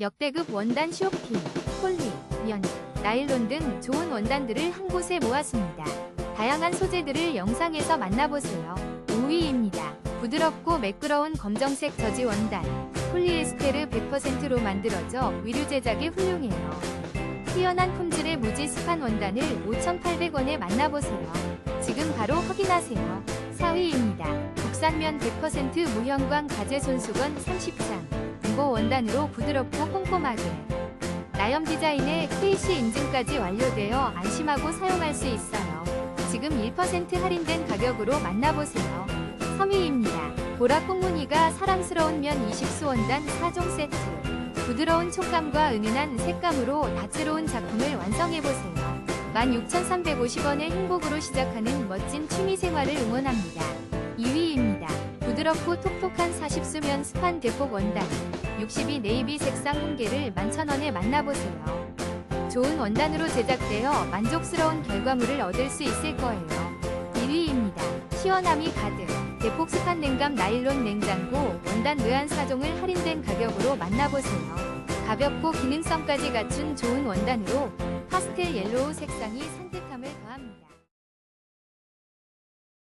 역대급 원단 쇼핑, 폴리, 면, 나일론 등 좋은 원단들을 한 곳에 모았습니다. 다양한 소재들을 영상에서 만나보세요. 5위입니다. 부드럽고 매끄러운 검정색 저지 원단, 폴리에스테르 100%로 만들어져 위류 제작에 훌륭해요. 뛰어난 품질의 무지 스판 원단을 5,800원에 만나보세요. 지금 바로 확인하세요. 4위입니다. 국산면 100% 무형광 가제 손수건 30장. 중고 원단으로 부드럽고 꼼꼼하게. 나염 디자인의 KC 인증까지 완료되어 안심하고 사용할 수 있어요. 지금 1% 할인된 가격으로 만나보세요. 3위입니다. 보라 꽁무니가 사랑스러운 면 20수 원단 4종 세트. 부드러운 촉감과 은은한 색감으로 다채로운 작품을 완성해보세요. 16,350원의 행복으로 시작하는 멋진 취미생활을 응원합니다. 2위입니다. 부드럽고 톡톡한 40수면 스판 대폭 원단 62 네이비 색상 한 개를 11,000원에 만나보세요. 좋은 원단으로 제작되어 만족스러운 결과물을 얻을 수 있을 거예요. 1위입니다. 시원함이 가득 대폭 스판 냉감 나일론 냉장고 원단 외환 4종을 할인된 가격으로 만나보세요. 가볍고 기능성까지 갖춘 좋은 원단으로 파스텔 옐로우 색상이 산뜻함을 더합니다.